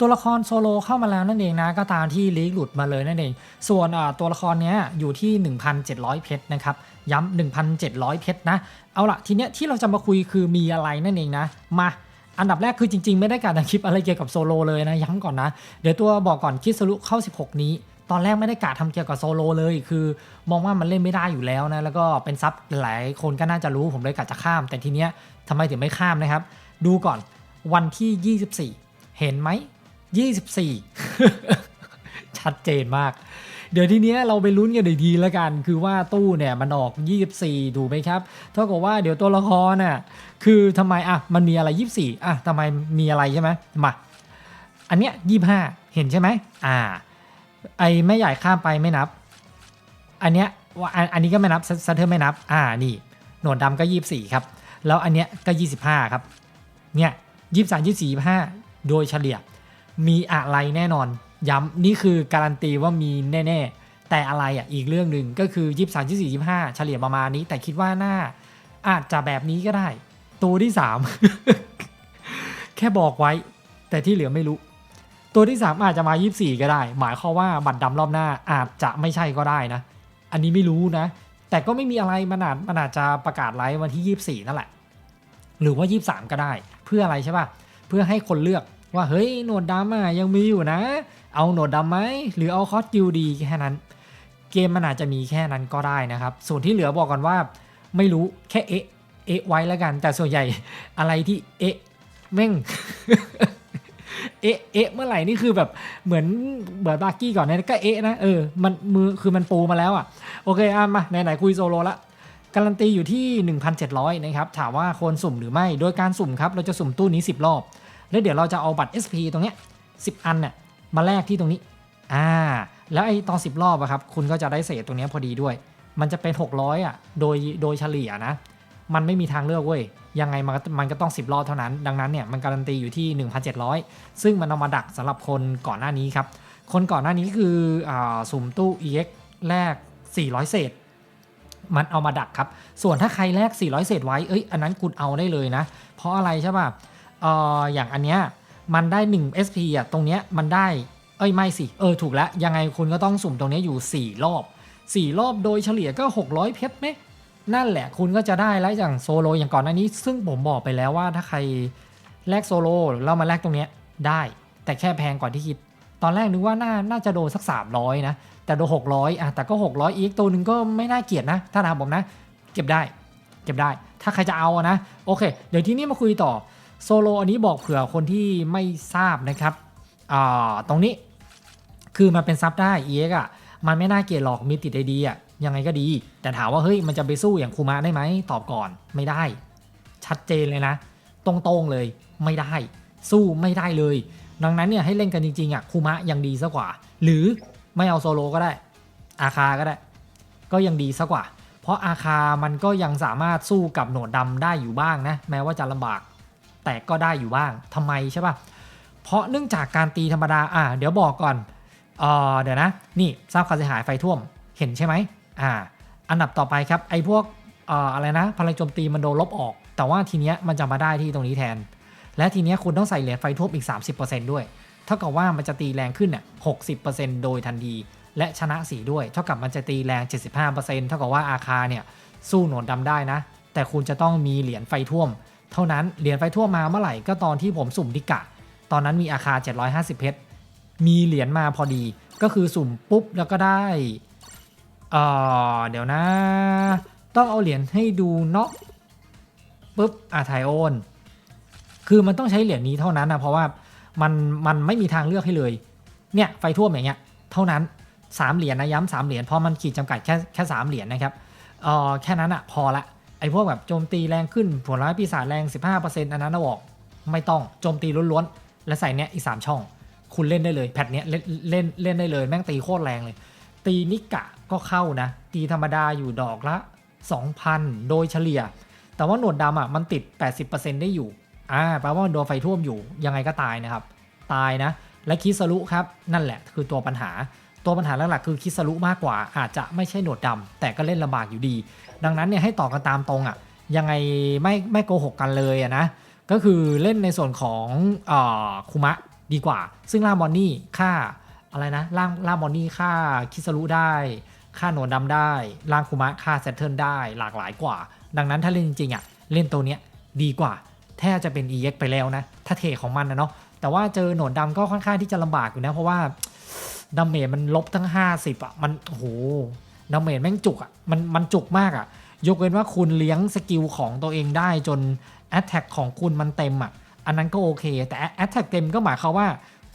ตัวละครโซโลเข้ามาแล้วนั่นเองนะก็ตามที่ลีกหลุดมาเลยนั่นเอง ส่วนอ่าตัวละครเนี้ยอยู่ที่ 1,700 เพชรนะครับย้ำ1,700 เพชรนะ เอาละทีเนี้ยที่เราจะมาคุยคือมีอะไรนั่นเองนะ มาอันดับแรกคือจริงๆ ไม่ได้การทำคลิปอะไรเกี่ยวกับโซโลเลยนะย้ำก่อนนะ เดี๋ยวตัวบอกก่อนคิดสรุเข้า 16 นี้ตอนแรกไม่ได้กะทำเกี่ยวกับโซโลเลย คือมองว่ามันเล่นไม่ได้อยู่แล้วนะ แล้วก็เป็นซับหลายคนก็น่าจะรู้ผมเลยกะจะข้าม แต่ทีเนี้ยทำไมถึงไม่ข้ามนะครับ ดูก่อนวันที่ 24 เห็นไหม 24 ชัดเจนมาก เดี๋ยวทีเนี้ยเราไปลุ้นกันดีๆแล้วกัน คือว่าตู้เนี่ยมันออก 24 ถูกไหมครับเท่ากับว่าเดี๋ยวตัวละครน่ะคือทำไมอะมันมีอะไร 24อะทำไมมีอะไรใช่ไหมมาอันเนี้ย25 เห็นใช่ไหมอ่า ไอแม่ใหญ่ข้ามไปไม่นับ อันเนี้ยว่าอันอันนี้ก็ไม่นับซัตเทอร์ไม่นับ อ่านี่หนวดดำก็ 24 ครับ แล้วอันเนี้ยก็ 25 ครับ เนี่ยยี่สามยี่สี่ห้าโดยเฉลี่ย มีอะไรแน่นอน ย้ำนี่คือการันตีว่ามีแน่ ๆ แต่อะไรอะอีกเรื่องหนึ่งก็คือยี่สามยี่สี่ยี่ห้าเฉลี่ยประมาณนี้ แต่คิดว่าหน่าอาจจะแบบนี้ก็ได้ ตัวที่สามแค่บอกไว้ แต่ที่เหลือไม่รู้ ตัวที่ 3 อาจจะมา 24 ก็ได้ หมายความว่าบัตรดำรอบหน้าอาจจะไม่ใช่ก็ได้นะ อันนี้ไม่รู้นะ แต่ก็ไม่มีอะไรมันอาจมันอาจจะประกาศไลฟ์วันที่ 24 นั่นแหละ หรือว่า 23 ก็ได้ เพื่ออะไรใช่ป่ะเพื่อให้คนเลือก ว่าเฮ้ยหนวดดำอะยังมีอยู่นะ เอาหนวดดำไหมหรือเอาคอสกิลดีแค่นั้น เกมมันอาจจะมีแค่นั้นก็ได้นะครับ ส่วนที่เหลือบอกก่อนว่า ไม่รู้แค่เอ๊ะเอ๊ะไว้แล้วกัน แต่ส่วนใหญ่อะไรที่เอ๊ะแม่งเอ๊ะเอ๊ะเมื่อไหร่นี่คือแบบเหมือนเบิร์ดบาร์กี้ก่อนเนี่ยก็เอ๊ะนะเออมันมือคือมันปูมาแล้วอะโอเคอะมาไหนๆคุยโซโลละการันตีอยู่ที่ 1,700 นะครับ ถามว่าควรสุ่มหรือไม่ โดยการสุ่มครับ เราจะสุ่มตู้นี้ 10 รอบ แล้วเดี๋ยวเราจะเอาบัตร SP ตรงเนี้ย10อันเนี่ยมาแลกที่ตรงนี้อ่าแล้วไอ้ตอน 10 รอบอะครับคุณก็จะได้เศษตรงนี้พอดีด้วย มันจะเป็น 600อะโดยโดยเฉลี่ยนะ มันไม่มีทางเลือกเว้ยยังไงมันก็มันก็ต้อง 10 รอบเท่านั้น ดังนั้นเนี่ยมันการันตีอยู่ที่ 1,700 ซึ่งมันเอามาดักสำหรับคนก่อนหน้านี้ครับ คนก่อนหน้านี้คืออสุ่มตู้ EX แรก400 เศษ มันเอามาดักครับ ส่วนถ้าใครแลก 400 เศษไว้ เอ้ย อันนั้นคุณเอาได้เลยนะ เพราะอะไรใช่ป่ะ เอ่ออย่างอันเนี้ยมันได้ 1 SP อะตรงเนี้ยมันได้เอ้ยไม่สิเออถูกแล้วยังไงคุณก็ต้องสุ่มตรงเนี้ยอยู่ 4 รอบ 4 รอบโดยเฉลี่ยก็ 600 เพชรไหมนั่นแหละคุณก็จะได้แล้วอย่างโซโลอย่างก่อนหน้านี้ ซึ่งผมบอกไปแล้วว่าถ้าใครแลกโซโลแล้วมาแลกตรงเนี้ยได้ แต่แค่แพงกว่าที่คิด ตอนแรกนึกว่าน่าน่าจะโดนสัก 300 นะ แต่โดน600อะแต่ก็ 600 อีกตัวหนึ่งก็ไม่น่าเกลียดนะ ถ้าถามผมนะ เก็บได้ เก็บได้ ถ้าใครจะเอานะ โอเค เดี๋ยวที่นี้มาคุยต่อ โซโลอันนี้บอกเผื่อคนที่ไม่ทราบนะครับอ่าตรงนี้คือมันเป็นซับได้ EX อะมันไม่น่าเกลียดหรอกมีติดไอดีอะยังไงก็ดี แต่ถามว่าเฮ้ยมันจะไปสู้อย่างคูมะได้ไหมตอบก่อนไม่ได้ ชัดเจนเลยนะ ตรงๆเลยไม่ได้ สู้ไม่ได้เลย ดังนั้นเนี่ยให้เล่นกันจริงๆอะคูมะยังดีซะกว่า หรือไม่เอาโซโลก็ได้ อาคาก็ได้ ก็ยังดีซะกว่า เพราะอาคามันก็ยังสามารถสู้กับหนวดดำได้อยู่บ้างนะ แม้ว่าจะลำบาก ต่ก็ได้อยู่บ้างทำไมใช่ปะเพราะเนื่องจากการตีธรรมดา อะเดี๋ยวบอกก่อนเออเดี๋ยวนะ นี่ทราบความเสียหายไฟท่วม เห็นใช่ไหมอ่า อันดับต่อไปครับ ไอ้พวกเอ่ออะไรนะ พลังโจมตีมันโดนลบออก แต่ว่าทีเนี้ยมันจะมาได้ที่ตรงนี้แทน และทีเนี้ยคุณต้องใส่เหรียญไฟท่วมอีก 30%ด้วย เท่ากับว่ามันจะตีแรงขึ้นเนี่ย60%โดยทันที และชนะสีด้วย เท่ากับมันจะตีแรง 75%เท่ากับว่าอาคาเนี่ยสู้หนวดดำได้นะ แต่คุณจะต้องมีเหรียญไฟท่วม เท่านั้น เหรียญไฟทั่วมาเมื่อไหร่ก็ตอนที่ผมสุ่มดิกะ ตอนนั้นมีอาคา 750 เพชร มีเหรียญมาพอดี ก็คือสุ่มปุ๊บแล้วก็ได้ เอ่อเดี๋ยวนะ ต้องเอาเหรียญให้ดูเนาะปุ๊บอาไทโอน คือมันต้องใช้เหรียญนี้เท่านั้นนะเพราะว่ามันมันไม่มีทางเลือกให้เลย เนี่ยไฟท่วมอย่างเงี้ย เท่านั้นสามเหรียญนะย้ำสามเหรียญเพราะมันขีดจำกัดแค่แค่สามเหรียญนะครับเอ่อแค่นั้นอะพอละ ไอ้พวกแบบโจมตีแรงขึ้นผลร้ายปีศาจแรง 15%อันนั้นนะบอกไม่ต้องโจมตีล้วนๆ และใส่เนี้ยอีก3ช่อง คุณเล่นได้เลย แพทเนี้ยเล่นเล่นเล่นได้เลย แม่งตีโคตรแรงเลย ตีนิกะก็เข้านะ ตีธรรมดาอยู่ดอกละ 2,000 โดยเฉลี่ย แต่ว่าหนวดดำอะมันติด 80%ได้อยู่อ่าแปลว่ามันโดนไฟท่วมอยู่ยังไงก็ตายนะครับ ตายนะ และคิสรุครับ นั่นแหละคือตัวปัญหา ตัวปัญหาหลักๆคือคิสรุมากกว่าอาจจะไม่ใช่หนวดดำแต่ก็เล่นลำบากอยู่ดี ดังนั้นเนี่ยให้ต่อกันตามตรงอะยังไงไม่ไม่โกหกกันเลยะนะก็คือเล่นในส่วนของเอ่อคุมะดีกว่า ซึ่งล่ามอนนี่ค่าอะไรนะล่างล่ามอนนี่ค่าคิสรุได้ค่าโหนดดำได้ล่างคุมะค่าเซตเทิลได้หลากหลายกว่า ดังนั้นถ้าเล่นจริงๆอะเล่นตัวเนี้ยดีกว่าแทบจะเป็น EX ไปแล้วนะถ้าเทของมันนะเนาะแต่ว่าเจอโหนดดำก็ค่อนข้างที่จะลำบากอยู่นะเพราะว่า ดาเมจมันลบทั้ง 50 อะ มันโหดาเมจแม่งจุกอะ มันมันจุกมากอะ ยกเว้นว่าคุณเลี้ยงสกิลของตัวเองได้จน a t t a c k ของคุณมันเต็มอะ อันนั้นก็โอเค แต่ a t t a c k เต็มก็หมายความว่า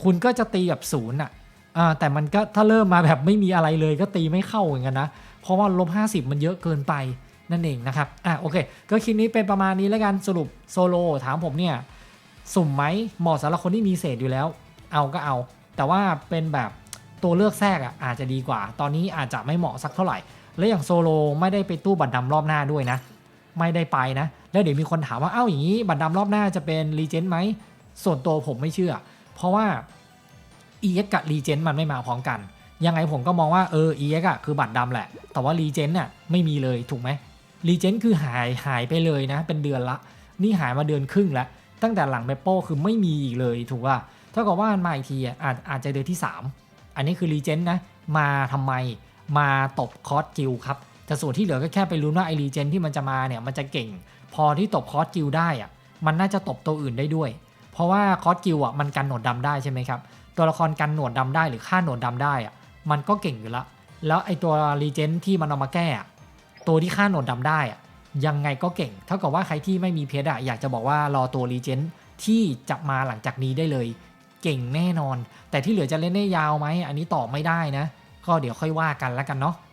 คุณก็จะตีแบบศูนย์อะอ่าแต่มันก็ถ้าเริ่มมาแบบไม่มีอะไรเลยก็ตีไม่เข้าเหมือนกันนะ เพราะว่าลบ50 มันเยอะเกินไปนั่นเองนะครับ อะโอเค ก็คลิปนี้เป็นประมาณนี้แล้วกันสรุปโซโลถามผมเนี่ย สุ่มไหมเหมาะสำหรับคนที่มีเศษอยู่แล้ว เอาก็เอา แต่ว่าเป็นแบบ ตัวเลือกแทรกอะอาจจะดีกว่า ตอนนี้อาจจะไม่เหมาะสักเท่าไหร่ และอย่างโซโลไม่ได้ไปตู้บัตรดำรอบหน้าด้วยนะ ไม่ได้ไปนะ แล้วเดี๋ยวมีคนถามว่าเอ้าอย่างนี้บัตรดำรอบหน้าจะเป็นรีเจนไหมส่วนตัวผมไม่เชื่อ เพราะว่า EX กับรีเจนมันไม่มาพร้อมกัน ยังไงผมก็มองว่าเออ EX อะคือบัตรดำแหละ แต่ว่ารีเจนน่ะไม่มีเลยถูกไหมรีเจนคือหายหายไปเลยนะ เป็นเดือนละ นี่หายมาเดือนครึ่งแล้ว ตั้งแต่หลังเบปโป้คือไม่มีอีกเลยถูกป่ะเท่ากับว่ามันมาอีกทีอะอาจอาจจะเดือนที่ 3 อันนี้คือรีเจนต์นะ มาทำไม มาตบคอร์สกิลครับ แต่ส่วนที่เหลือก็แค่ไปลุ้ว่าไอรีเจนที่มันจะมาเนี่ยมันจะเก่ง พอที่ตบคอร์สกิลได้อะมันน่าจะตบตัวอื่นได้ด้วย เพราะว่าคอร์สกิลอะมันกันหนวดดำได้ใช่ไหมครับ ตัวละครกันหนวดดำได้หรือฆ่าหนวดดำได้อะมันก็เก่งอยู่ล้วแล้วไอตัวรีเจนที่มันเอามาแก้อะตัวที่ฆ่าหนวดดำได้อะยังไงก็เก่ง เท่ากับว่าใครที่ไม่มีเพชรอะอยากจะบอกว่ารอตัวรีเจนที่จะมาหลังจากนี้ได้เลย เก่งแน่นอน แต่ที่เหลือจะเล่นได้ยาวไหมอันนี้ตอบไม่ได้นะ ก็เดี๋ยวค่อยว่ากันแล้วกันเนาะ